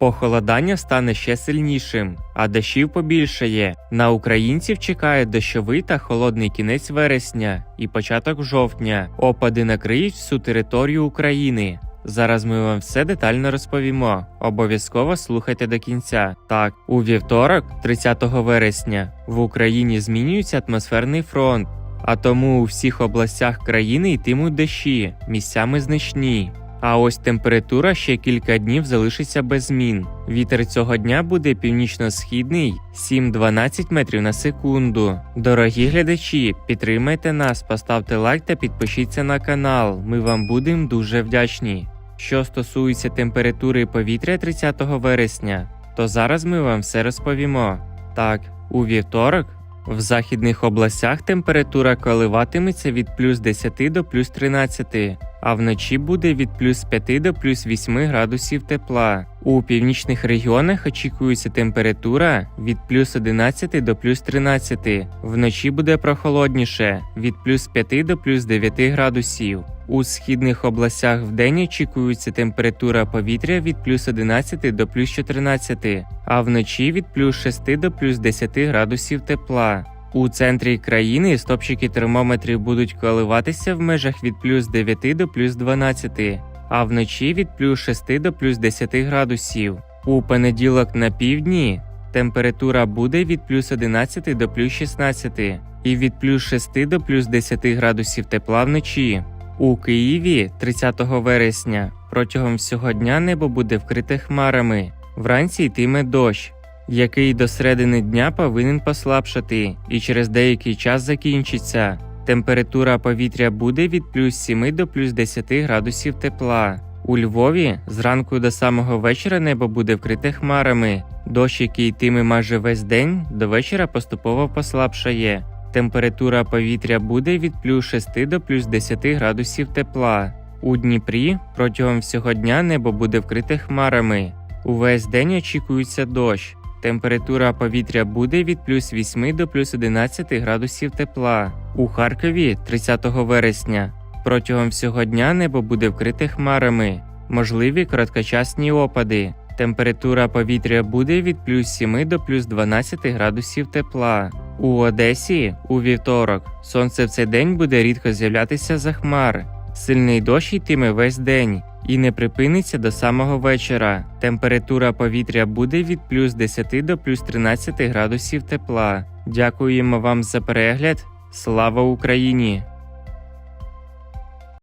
Похолодання стане ще сильнішим, а дощів побільшає. На українців чекає дощовий та холодний кінець вересня і початок жовтня. Опади накриють всю територію України. Зараз ми вам все детально розповімо. Обов'язково слухайте до кінця. Так, у вівторок, 30 вересня, в Україні змінюється атмосферний фронт, а тому у всіх областях країни йтимуть дощі, місцями значні. А ось температура ще кілька днів залишиться без змін. Вітер цього дня буде північно-східний 7-12 метрів на секунду. Дорогі глядачі, підтримайте нас, поставте лайк та підпишіться на канал. Ми вам будемо дуже вдячні. Що стосується температури повітря 30 вересня, то зараз ми вам все розповімо. Так, у вівторок в західних областях температура коливатиметься від плюс 10 до плюс 13, а вночі буде від плюс 5 до плюс 8 градусів тепла. У північних регіонах очікується температура від плюс 11 до плюс 13, вночі буде прохолодніше від плюс 5 до плюс 9 градусів. У східних областях вдень очікується температура повітря від плюс 11 до плюс 14, а вночі від плюс 6 до плюс 10 градусів тепла. У центрі країни стопчики термометрів будуть коливатися в межах від плюс 9 до плюс 12, а вночі від плюс 6 до плюс 10 градусів. У понеділок на півдні температура буде від плюс 11 до плюс 16 і від плюс 6 до плюс 10 градусів тепла вночі. У Києві 30 вересня протягом всього дня небо буде вкрите хмарами. Вранці йтиме дощ, який до середини дня повинен послабшати і через деякий час закінчиться. Температура повітря буде від плюс 7 до плюс 10 градусів тепла. У Львові зранку до самого вечора небо буде вкрите хмарами. Дощ, який йтиме майже весь день, до вечора поступово послабшає. Температура повітря буде від плюс 6 до плюс 10 градусів тепла. У Дніпрі протягом всього дня небо буде вкрите хмарами. Увесь день очікується дощ. Температура повітря буде від плюс 8 до плюс 11 градусів тепла. У Харкові 30 вересня протягом всього дня небо буде вкрите хмарами, можливі короткочасні опади. Температура повітря буде від плюс 7 до плюс 12 градусів тепла. У Одесі у вівторок сонце в цей день буде рідко з'являтися за хмар. Сильний дощ йтиме весь день і не припиниться до самого вечора. Температура повітря буде від плюс 10 до плюс 13 градусів тепла. Дякуємо вам за перегляд. Слава Україні!